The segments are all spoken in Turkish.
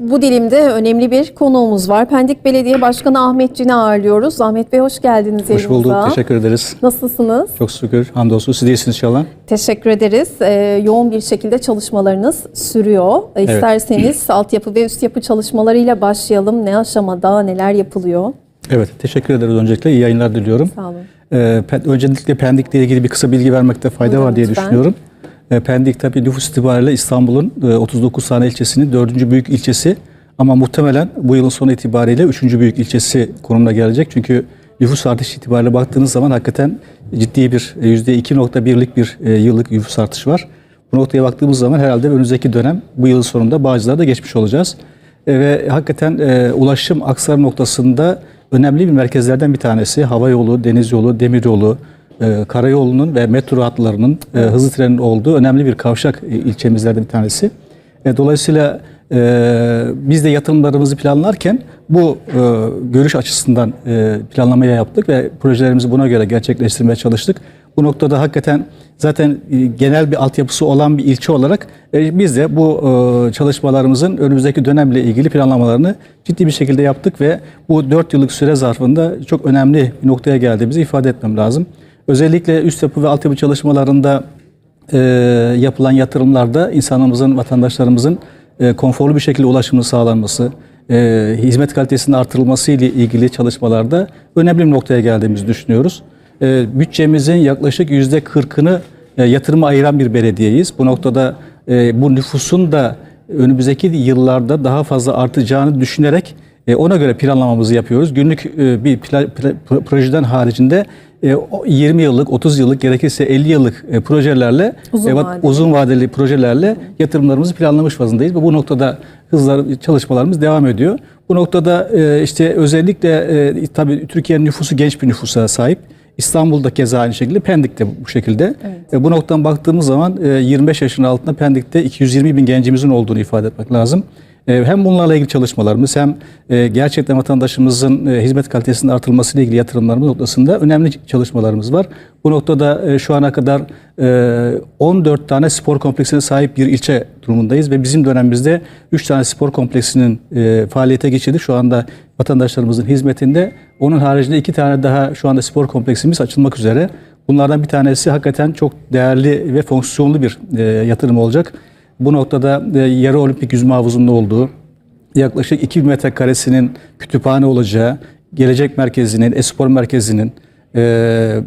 Bu dilimde önemli bir konuğumuz var. Pendik Belediye Başkanı Ahmet Cin'i ağırlıyoruz. Ahmet Bey hoş geldiniz Hoş yayınımıza. bulduk. Teşekkür ederiz. Nasılsınız? Çok şükür. Hamdolsun. Siz de iyisiniz inşallah. Teşekkür ederiz. Ee, yoğun bir şekilde çalışmalarınız sürüyor. Ee, İsterseniz altyapı ve üst yapı çalışmalarıyla başlayalım. Ne aşamada, neler yapılıyor? Evet. Teşekkür ederiz öncelikle. İyi yayınlar diliyorum. Sağ olun. Ee, Pen- öncelikle Pendik'le ilgili bir kısa bilgi vermekte fayda Buyurun var diye lütfen. düşünüyorum. Ee, Pendik tabii nüfus itibariyle İstanbul'un e, 39 tane ilçesinin dördüncü büyük ilçesi. Ama muhtemelen bu yılın sonu itibariyle üçüncü büyük ilçesi konumuna gelecek. Çünkü nüfus artışı itibariyle baktığınız zaman hakikaten ciddi bir e, %2.1'lik bir e, yıllık nüfus artışı var. Bu noktaya baktığımız zaman herhalde önümüzdeki dönem bu yılın sonunda Bağcılar'da da geçmiş olacağız. E, ve hakikaten e, ulaşım aksar noktasında önemli bir merkezlerden bir tanesi. Hava yolu, deniz yolu, demir yolu, e, karayolunun ve metro hatlarının e, hızlı trenin olduğu önemli bir kavşak e, ilçemizlerden bir tanesi. E, dolayısıyla e, biz de yatırımlarımızı planlarken bu e, görüş açısından e, planlamaya yaptık ve projelerimizi buna göre gerçekleştirmeye çalıştık. Bu noktada hakikaten zaten e, genel bir altyapısı olan bir ilçe olarak e, biz de bu e, çalışmalarımızın önümüzdeki dönemle ilgili planlamalarını ciddi bir şekilde yaptık ve bu 4 yıllık süre zarfında çok önemli bir noktaya geldiğimizi ifade etmem lazım. Özellikle üst yapı ve altyapı çalışmalarında e, yapılan yatırımlarda insanımızın, vatandaşlarımızın e, konforlu bir şekilde ulaşımını sağlanması, e, hizmet kalitesinin artırılması ile ilgili çalışmalarda önemli bir noktaya geldiğimizi düşünüyoruz. E, bütçemizin yaklaşık yüzde kırkını e, yatırıma ayıran bir belediyeyiz. Bu noktada e, bu nüfusun da önümüzdeki yıllarda daha fazla artacağını düşünerek e, ona göre planlamamızı yapıyoruz. Günlük e, bir projeden haricinde 20 yıllık, 30 yıllık gerekirse 50 yıllık e, projelerle Uzun e, va- vadeli. uzun vadeli projelerle yatırımlarımızı planlamış vazındayız ve bu noktada hızlar çalışmalarımız devam ediyor. Bu noktada e, işte özellikle e, tabii Türkiye'nin nüfusu genç bir nüfusa sahip. İstanbul'da keza aynı şekilde, Pendik'te bu şekilde. E, bu noktadan baktığımız zaman e, 25 yaşın altında Pendik'te 220 bin gencimizin olduğunu ifade etmek lazım. E, Hem bunlarla ilgili çalışmalarımız hem e, gerçekten vatandaşımızın e, hizmet kalitesinin artırılması ile ilgili yatırımlarımız noktasında önemli çalışmalarımız var. Bu noktada e, şu ana kadar e, 14 tane spor kompleksine sahip bir ilçe durumundayız ve bizim dönemimizde 3 tane spor kompleksinin faaliyete geçirdi. Şu anda vatandaşlarımızın hizmetinde. Onun haricinde iki tane daha şu anda spor kompleksimiz açılmak üzere. Bunlardan bir tanesi hakikaten çok değerli ve fonksiyonlu bir yatırım olacak. Bu noktada e, yarı olimpik yüzme havuzunun olduğu, yaklaşık 2000 metrekaresinin kütüphane olacağı, gelecek merkezinin, espor merkezinin, e,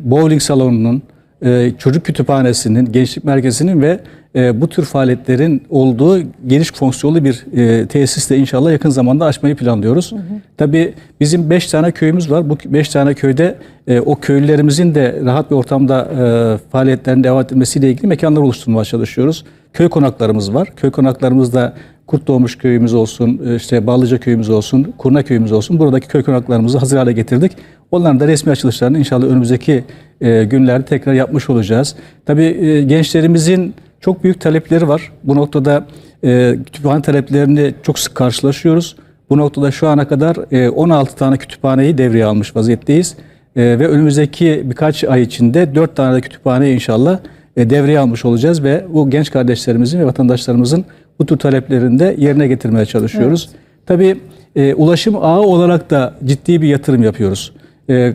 bowling salonunun, e, çocuk kütüphanesinin, gençlik merkezinin ve e, bu tür faaliyetlerin olduğu geniş fonksiyonlu bir e, tesis de inşallah yakın zamanda açmayı planlıyoruz. Tabii bizim 5 tane köyümüz var. Bu 5 tane köyde e, o köylülerimizin de rahat bir ortamda e, faaliyetlerin devam etmesiyle ilgili mekanlar oluşturmaya çalışıyoruz. Köy konaklarımız var. Köy konaklarımızda Kurt Doğmuş köyümüz olsun, işte Ballıca köyümüz olsun, Kurna köyümüz olsun. Buradaki köy konaklarımızı hazır hale getirdik. Onların da resmi açılışlarını inşallah önümüzdeki e, günlerde tekrar yapmış olacağız. Tabii e, gençlerimizin çok büyük talepleri var. Bu noktada e, kütüphane taleplerini çok sık karşılaşıyoruz. Bu noktada şu ana kadar e, 16 tane kütüphaneyi devreye almış vaziyetteyiz. E, ve önümüzdeki birkaç ay içinde 4 tane de kütüphaneyi inşallah e, devreye almış olacağız ve bu genç kardeşlerimizin ve vatandaşlarımızın bu tür taleplerini de yerine getirmeye çalışıyoruz. Tabii e, ulaşım ağı olarak da ciddi bir yatırım yapıyoruz. E,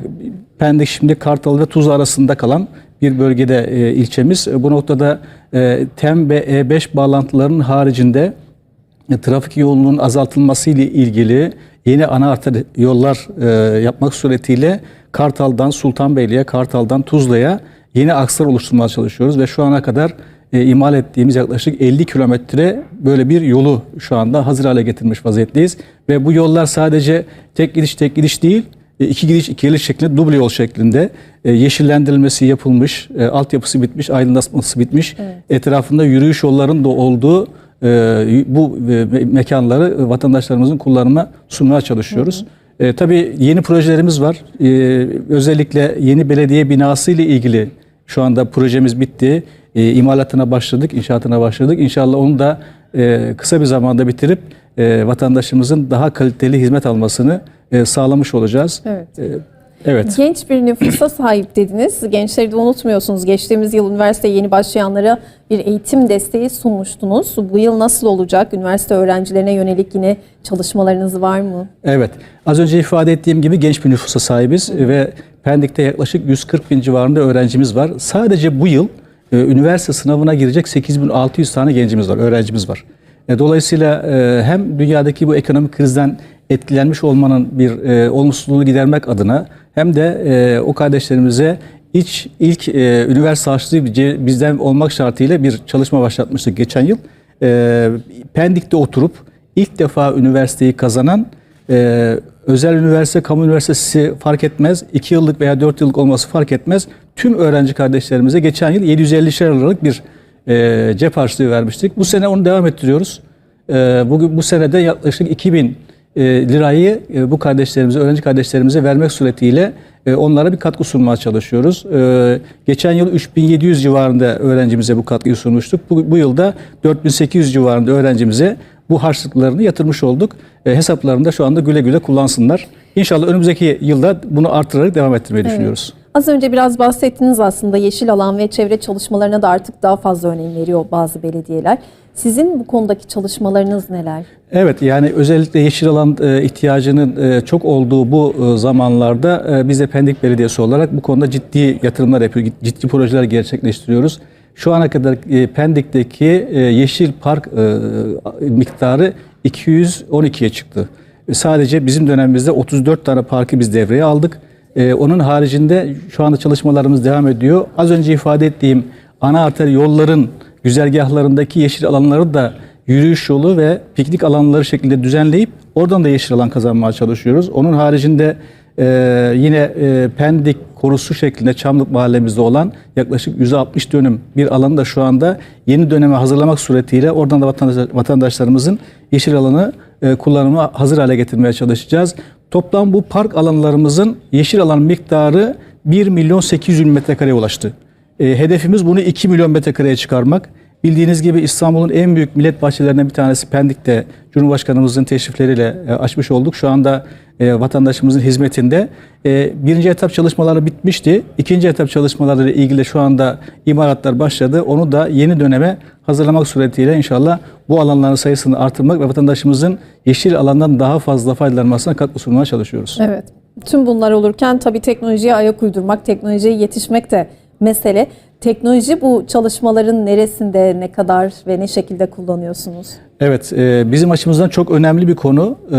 Pendik şimdi Kartal ve Tuzla arasında kalan bir bölgede e, ilçemiz. E, bu noktada e, TEM ve E5 bağlantılarının haricinde e, trafik yoğunluğunun azaltılması ile ilgili yeni ana arter yollar e, yapmak suretiyle Kartal'dan Sultanbeyli'ye, Kartal'dan Tuzla'ya yeni akslar oluşturmaya çalışıyoruz ve şu ana kadar e, imal ettiğimiz yaklaşık 50 kilometre böyle bir yolu şu anda hazır hale getirmiş vaziyetteyiz ve bu yollar sadece tek gidiş tek gidiş değil iki gidiş iki geliş şeklinde duble yol şeklinde e, yeşillendirilmesi yapılmış, e, altyapısı bitmiş, aydınlatması bitmiş. Etrafında yürüyüş yollarının da olduğu e, bu e, me- mekanları vatandaşlarımızın kullanıma sunmaya çalışıyoruz. E, tabii yeni projelerimiz var. E, özellikle yeni belediye binası ile ilgili şu anda projemiz bitti. E, imalatına başladık, inşaatına başladık. İnşallah onu da e, kısa bir zamanda bitirip e, vatandaşımızın daha kaliteli hizmet almasını e, sağlamış olacağız. Evet. E, Evet. Genç bir nüfusa sahip dediniz. Gençleri de unutmuyorsunuz. Geçtiğimiz yıl üniversiteye yeni başlayanlara bir eğitim desteği sunmuştunuz. Bu yıl nasıl olacak? Üniversite öğrencilerine yönelik yine çalışmalarınız var mı? Evet. Az önce ifade ettiğim gibi genç bir nüfusa sahibiz ve Pendik'te yaklaşık 140 bin civarında öğrencimiz var. Sadece bu yıl e, üniversite sınavına girecek 8600 tane gencimiz var, öğrencimiz var. E, dolayısıyla e, hem dünyadaki bu ekonomik krizden etkilenmiş olmanın bir e, olumsuzluğunu gidermek adına hem de o kardeşlerimize iç ilk üniversite harçlığı bizden olmak şartıyla bir çalışma başlatmıştık geçen yıl. Pendik'te oturup ilk defa üniversiteyi kazanan ee, özel üniversite, kamu üniversitesi fark etmez. 2 yıllık veya 4 yıllık olması fark etmez. Tüm öğrenci kardeşlerimize geçen yıl 750'şer liralık bir e, cep harçlığı vermiştik. Bu sene onu devam ettiriyoruz. Ee, bugün bu senede yaklaşık 2000 e, lirayı e, bu kardeşlerimize, öğrenci kardeşlerimize vermek suretiyle e, onlara bir katkı sunmaya çalışıyoruz. Ee, geçen yıl 3700 civarında öğrencimize bu katkıyı sunmuştuk. Bu, bu yılda 4800 civarında öğrencimize bu harçlıklarını yatırmış olduk. E, hesaplarında şu anda güle güle kullansınlar. İnşallah önümüzdeki yılda bunu artırarak devam ettirmeyi düşünüyoruz. Az önce biraz bahsettiniz aslında yeşil alan ve çevre çalışmalarına da artık daha fazla önem veriyor bazı belediyeler. Sizin bu konudaki çalışmalarınız neler? Evet yani özellikle yeşil alan e, ihtiyacının e, çok olduğu bu e, zamanlarda biz de Pendik Belediyesi olarak bu konuda ciddi yatırımlar yapıyoruz, ciddi projeler gerçekleştiriyoruz. Şu ana kadar Pendik'teki yeşil park miktarı 212'ye çıktı. Sadece bizim dönemimizde 34 tane parkı biz devreye aldık. E, onun haricinde şu anda çalışmalarımız devam ediyor. Az önce ifade ettiğim ana arter yolların güzergahlarındaki yeşil alanları da yürüyüş yolu ve piknik alanları şeklinde düzenleyip oradan da yeşil alan kazanmaya çalışıyoruz. Onun haricinde e, yine e, Pendik korusu şeklinde Çamlık mahallemizde olan yaklaşık 160 dönüm bir alanı da şu anda yeni döneme hazırlamak suretiyle oradan da vatandaş, vatandaşlarımızın yeşil alanı e, kullanıma hazır hale getirmeye çalışacağız. Toplam bu park alanlarımızın yeşil alan miktarı 1 milyon 800 bin metrekareye ulaştı. E, hedefimiz bunu 2 milyon metrekareye çıkarmak. Bildiğiniz gibi İstanbul'un en büyük millet bahçelerinden bir tanesi Pendik'te Cumhurbaşkanımızın teşrifleriyle e, açmış olduk. Şu anda e, vatandaşımızın hizmetinde. E, birinci etap çalışmaları bitmişti. İkinci etap çalışmaları ile ilgili şu anda imalatlar başladı. Onu da yeni döneme hazırlamak suretiyle inşallah bu alanların sayısını artırmak ve vatandaşımızın yeşil alandan daha fazla faydalanmasına katkı sunmaya çalışıyoruz. Evet. Tüm bunlar olurken tabii teknolojiye ayak uydurmak, teknolojiye yetişmek de mesele. Teknoloji bu çalışmaların neresinde, ne kadar ve ne şekilde kullanıyorsunuz? Evet, e, bizim açımızdan çok önemli bir konu. E,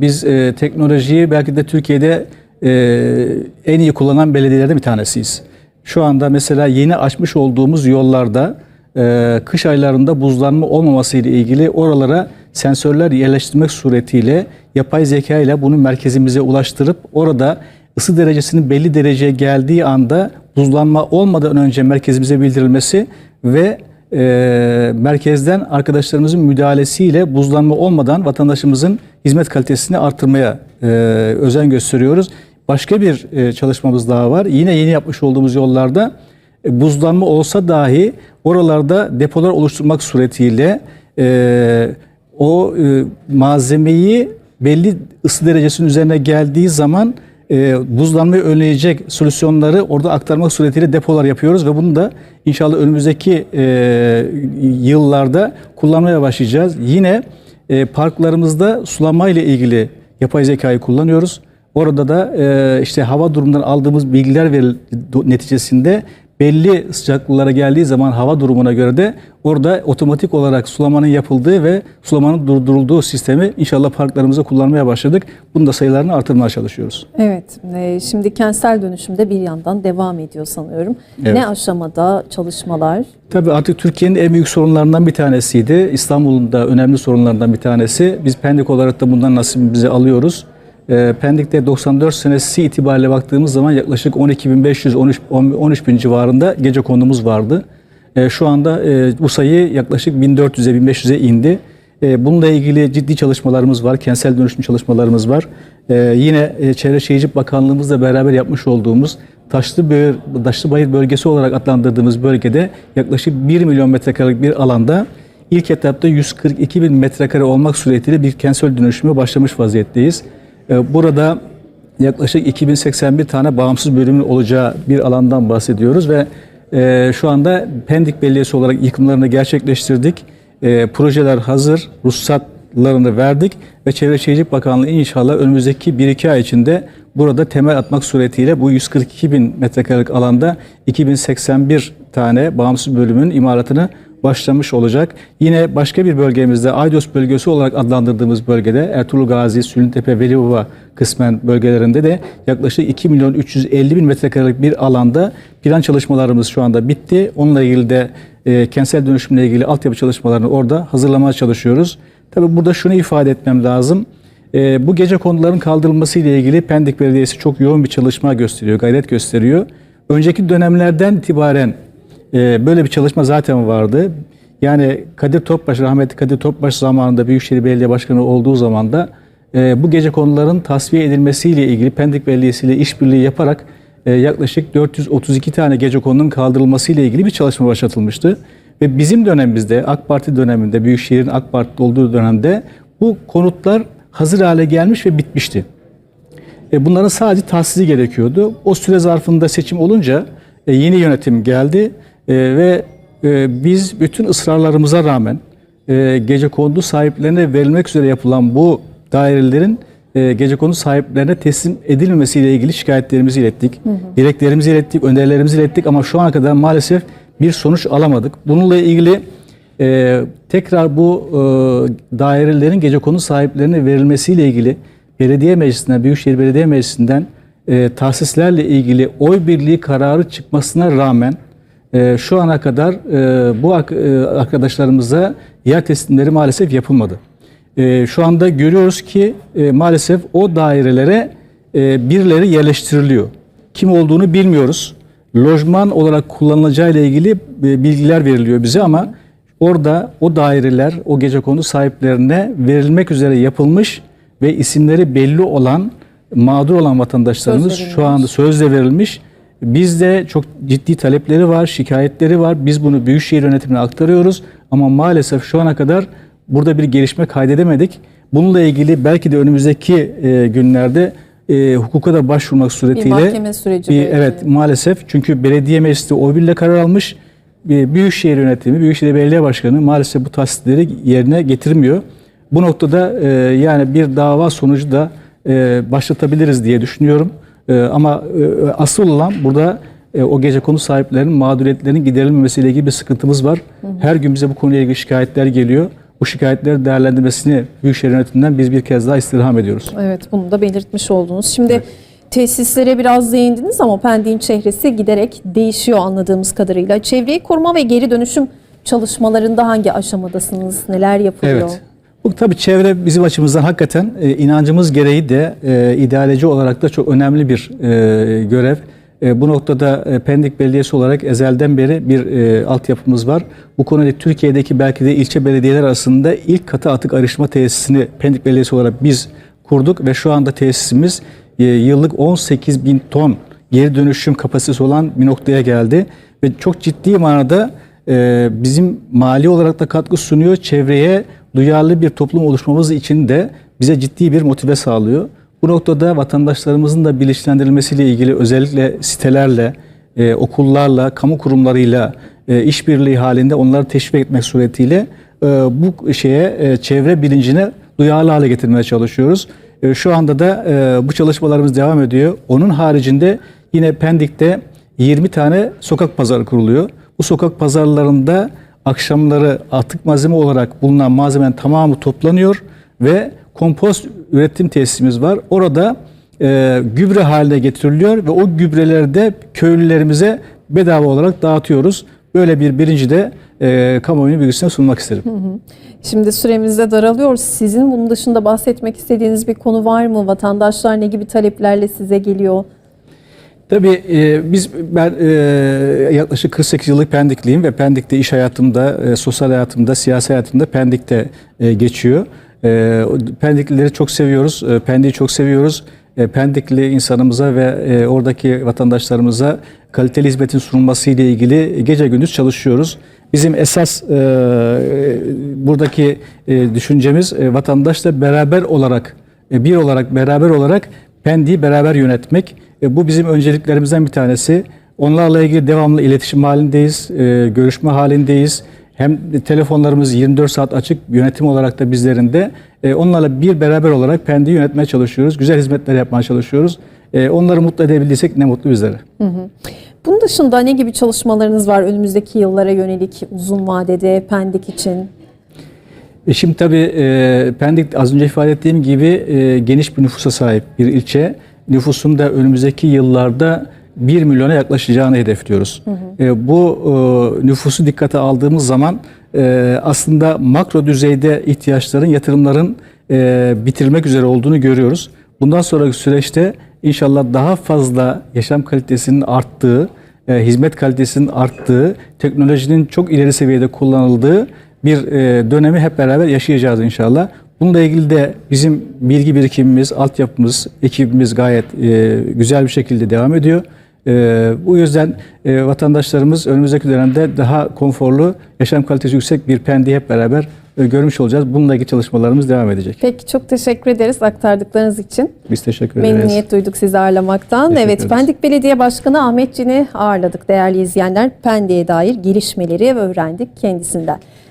biz e, teknolojiyi belki de Türkiye'de e, en iyi kullanan belediyelerden bir tanesiyiz. Şu anda mesela yeni açmış olduğumuz yollarda e, kış aylarında buzlanma olmaması ile ilgili oralara sensörler yerleştirmek suretiyle yapay zeka ile bunu merkezimize ulaştırıp orada ısı derecesinin belli dereceye geldiği anda buzlanma olmadan önce merkezimize bildirilmesi ve e, merkezden arkadaşlarımızın müdahalesiyle buzlanma olmadan vatandaşımızın hizmet kalitesini artırmaya e, özen gösteriyoruz. Başka bir e, çalışmamız daha var. Yine yeni yapmış olduğumuz yollarda e, buzlanma olsa dahi oralarda depolar oluşturmak suretiyle e, o e, malzemeyi belli ısı derecesinin üzerine geldiği zaman e, buzlanmayı önleyecek solüsyonları orada aktarmak suretiyle depolar yapıyoruz ve bunu da inşallah önümüzdeki e, yıllarda kullanmaya başlayacağız. Yine e, parklarımızda sulama ile ilgili yapay zekayı kullanıyoruz. Orada da e, işte hava durumundan aldığımız bilgiler ve neticesinde belli sıcaklıklara geldiği zaman hava durumuna göre de orada otomatik olarak sulamanın yapıldığı ve sulamanın durdurulduğu sistemi inşallah parklarımızda kullanmaya başladık. Bunun da sayılarını artırmaya çalışıyoruz. Evet, e, şimdi kentsel dönüşümde bir yandan devam ediyor sanıyorum. Evet. Ne aşamada çalışmalar? Tabii artık Türkiye'nin en büyük sorunlarından bir tanesiydi. İstanbul'un da önemli sorunlarından bir tanesi. Biz Pendik olarak da bundan nasibimizi alıyoruz. Ee, Pendik'te 94 senesi itibariyle baktığımız zaman yaklaşık 12.500 13 13.000 civarında gece konumuz vardı. Ee, Şu anda e, bu sayı yaklaşık 1400'e 1500'e indi. Ee, Bununla ilgili ciddi çalışmalarımız var. Kentsel dönüşüm çalışmalarımız var. Ee, Yine e, Çevre Şehircilik Bakanlığımızla beraber yapmış olduğumuz Taşlıbayır, Taşlıbayır bölgesi olarak adlandırdığımız bölgede yaklaşık 1 milyon metrekarelik bir alanda ilk etapta 142 bin metrekare olmak suretiyle bir kentsel dönüşüme başlamış vaziyetteyiz. Ee, Burada yaklaşık 2081 tane bağımsız bölümün olacağı bir alandan bahsediyoruz ve e, şu anda Pendik Belediyesi olarak yıkımlarını gerçekleştirdik. E, projeler hazır, ruhsatlarını verdik ve Çevre Şehircilik Bakanlığı inşallah önümüzdeki 1-2 ay içinde burada temel atmak suretiyle bu 142 bin metrekarelik alanda 2081 tane bağımsız bölümün imalatını başlamış olacak. Yine başka bir bölgemizde Aydos bölgesi olarak adlandırdığımız bölgede Ertuğrul Gazi, Sülüntepe, Velibaba kısmen bölgelerinde de yaklaşık 2 milyon 350 bin metrekarelik bir alanda plan çalışmalarımız şu anda bitti. Onunla ilgili de e, kentsel dönüşümle ilgili altyapı çalışmalarını orada hazırlamaya çalışıyoruz. Tabii burada şunu ifade etmem lazım. E, bu gece konuların kaldırılması ile ilgili Pendik Belediyesi çok yoğun bir çalışma gösteriyor, gayret gösteriyor. Önceki dönemlerden itibaren e, böyle bir çalışma zaten vardı. Yani Kadir Topbaş, rahmetli Kadir Topbaş zamanında Büyükşehir Belediye Başkanı olduğu zaman da e, bu gece konuların tasfiye edilmesiyle ilgili Pendik Belediyesi ile işbirliği yaparak e, yaklaşık 432 tane gece konunun kaldırılmasıyla ilgili bir çalışma başlatılmıştı. Ve bizim dönemimizde, AK Parti döneminde, Büyükşehir'in AK Parti olduğu dönemde bu konutlar hazır hale gelmiş ve bitmişti. E, bunların sadece tahsisi gerekiyordu. O süre zarfında seçim olunca e, yeni yönetim geldi E, ve e, biz bütün ısrarlarımıza rağmen e, gece kondu sahiplerine verilmek üzere yapılan bu dairelerin e, gece kondu sahiplerine teslim edilmemesiyle ilgili şikayetlerimizi ilettik. Dileklerimizi ilettik, önerilerimizi ilettik ama şu ana kadar maalesef bir sonuç alamadık. Bununla ilgili e, tekrar bu e, dairelerin gece konu sahiplerine verilmesiyle ilgili belediye meclisinden, Büyükşehir Belediye Meclisi'nden e, tahsislerle ilgili oy birliği kararı çıkmasına rağmen e, şu ana kadar e, bu ak- e, arkadaşlarımıza yer teslimleri maalesef yapılmadı. E, şu anda görüyoruz ki e, maalesef o dairelere e, birileri yerleştiriliyor. Kim olduğunu bilmiyoruz. Lojman olarak kullanılacağı ile ilgili e, bilgiler veriliyor bize ama orada o daireler o gece konu sahiplerine verilmek üzere yapılmış ve isimleri belli olan mağdur olan vatandaşlarımız şu anda sözle verilmiş. Bizde çok ciddi talepleri var, şikayetleri var. Biz bunu Büyükşehir Yönetimine aktarıyoruz ama maalesef şu ana kadar burada bir gelişme kaydedemedik. Bununla ilgili belki de önümüzdeki e, günlerde e, hukuka da başvurmak suretiyle mahkeme süreci bir- evet maalesef çünkü belediye meclisi oy birliğiyle karar almış. E, Büyükşehir yönetimi, Büyükşehir Belediye Başkanı maalesef bu tahsisleri yerine getirmiyor. Bu noktada e, yani bir dava sonucu da e, başlatabiliriz diye düşünüyorum. E, ama e, asıl olan burada e, o gece konu sahiplerinin mağduriyetlerinin giderilmemesiyle ilgili bir sıkıntımız var. Her gün bize bu konuyla ilgili şikayetler geliyor. Bu şikayetleri değerlendirmesini Büyükşehir Yönetiminden biz bir kez daha istirham ediyoruz. Evet bunu da belirtmiş oldunuz. Şimdi tesislere biraz değindiniz ama Pendik'in çehresi giderek değişiyor anladığımız kadarıyla. Çevreyi koruma ve geri dönüşüm çalışmalarında hangi aşamadasınız? Neler yapılıyor? Evet. Bu tabii çevre bizim açımızdan hakikaten e, inancımız gereği de e, idareci olarak da çok önemli bir e, görev. E, bu noktada e, Pendik Belediyesi olarak ezelden beri bir e, altyapımız var. Bu konuda Türkiye'deki belki de ilçe belediyeler arasında ilk katı atık ayrışma tesisini Pendik Belediyesi olarak biz kurduk ve şu anda tesisimiz e, yıllık 18 bin ton geri dönüşüm kapasitesi olan bir noktaya geldi ve çok ciddi manada e, bizim mali olarak da katkı sunuyor. Çevreye duyarlı bir toplum oluşmamız için de bize ciddi bir motive sağlıyor. Bu noktada vatandaşlarımızın da bilinçlendirilmesiyle ilgili özellikle sitelerle, e, okullarla, kamu kurumlarıyla e, işbirliği halinde onları teşvik etmek suretiyle e, bu şeye e, çevre bilincine duyarlı hale getirmeye çalışıyoruz. E, şu anda da e, bu çalışmalarımız devam ediyor. Onun haricinde yine Pendik'te 20 tane sokak pazarı kuruluyor. Bu sokak pazarlarında akşamları atık malzeme olarak bulunan malzemenin tamamı toplanıyor ve kompost üretim tesisimiz var. Orada e, gübre haline getiriliyor ve o gübreleri de köylülerimize bedava olarak dağıtıyoruz. Böyle bir birinci de e, kamuoyunun bilgisine sunmak isterim. Şimdi süremiz de daralıyor. Sizin bunun dışında bahsetmek istediğiniz bir konu var mı? Vatandaşlar ne gibi taleplerle size geliyor? Tabii e, biz ben e, yaklaşık 48 yıllık Pendikliyim ve Pendik'te iş hayatımda, e, sosyal hayatımda, siyasi hayatımda Pendik'te e, geçiyor. E, Pendiklileri çok seviyoruz, e, Pendik'i çok seviyoruz. E, Pendikli insanımıza ve e, oradaki vatandaşlarımıza kaliteli hizmetin sunulması ile ilgili gece gündüz çalışıyoruz. Bizim esas e, buradaki e, düşüncemiz e, vatandaşla beraber olarak, e, bir olarak, beraber olarak Pendik'i beraber yönetmek. E, bu bizim önceliklerimizden bir tanesi. Onlarla ilgili devamlı iletişim halindeyiz, e, görüşme halindeyiz. Hem telefonlarımız 24 saat açık yönetim olarak da bizlerinde. E, onlarla bir beraber olarak Pendik'i yönetmeye çalışıyoruz. Güzel hizmetler yapmaya çalışıyoruz. E, onları mutlu edebildiysek ne mutlu bizlere. Bunun dışında ne gibi çalışmalarınız var önümüzdeki yıllara yönelik uzun vadede Pendik için? E şimdi tabii e, Pendik az önce ifade ettiğim gibi e, geniş bir nüfusa sahip bir ilçe. Nüfusun da önümüzdeki yıllarda 1 milyona yaklaşacağını hedefliyoruz. E, bu e, nüfusu dikkate aldığımız zaman e, aslında makro düzeyde ihtiyaçların, yatırımların e, bitirmek üzere olduğunu görüyoruz. Bundan sonraki süreçte inşallah daha fazla yaşam kalitesinin arttığı, e, hizmet kalitesinin arttığı, teknolojinin çok ileri seviyede kullanıldığı bir e, dönemi hep beraber yaşayacağız inşallah. Bununla ilgili de bizim bilgi birikimimiz, altyapımız, ekibimiz gayet e, güzel bir şekilde devam ediyor. E, bu yüzden e, vatandaşlarımız önümüzdeki dönemde daha konforlu, yaşam kalitesi yüksek bir pendiği hep beraber e, görmüş olacağız. Bununla ilgili çalışmalarımız devam edecek. Peki çok teşekkür ederiz aktardıklarınız için. Biz teşekkür ederiz. Memnuniyet duyduk sizi ağırlamaktan. Teşekkür evet, ederiz. Pendik Belediye Başkanı Ahmet Cin'i ağırladık değerli izleyenler. Pendik'e dair gelişmeleri öğrendik kendisinden.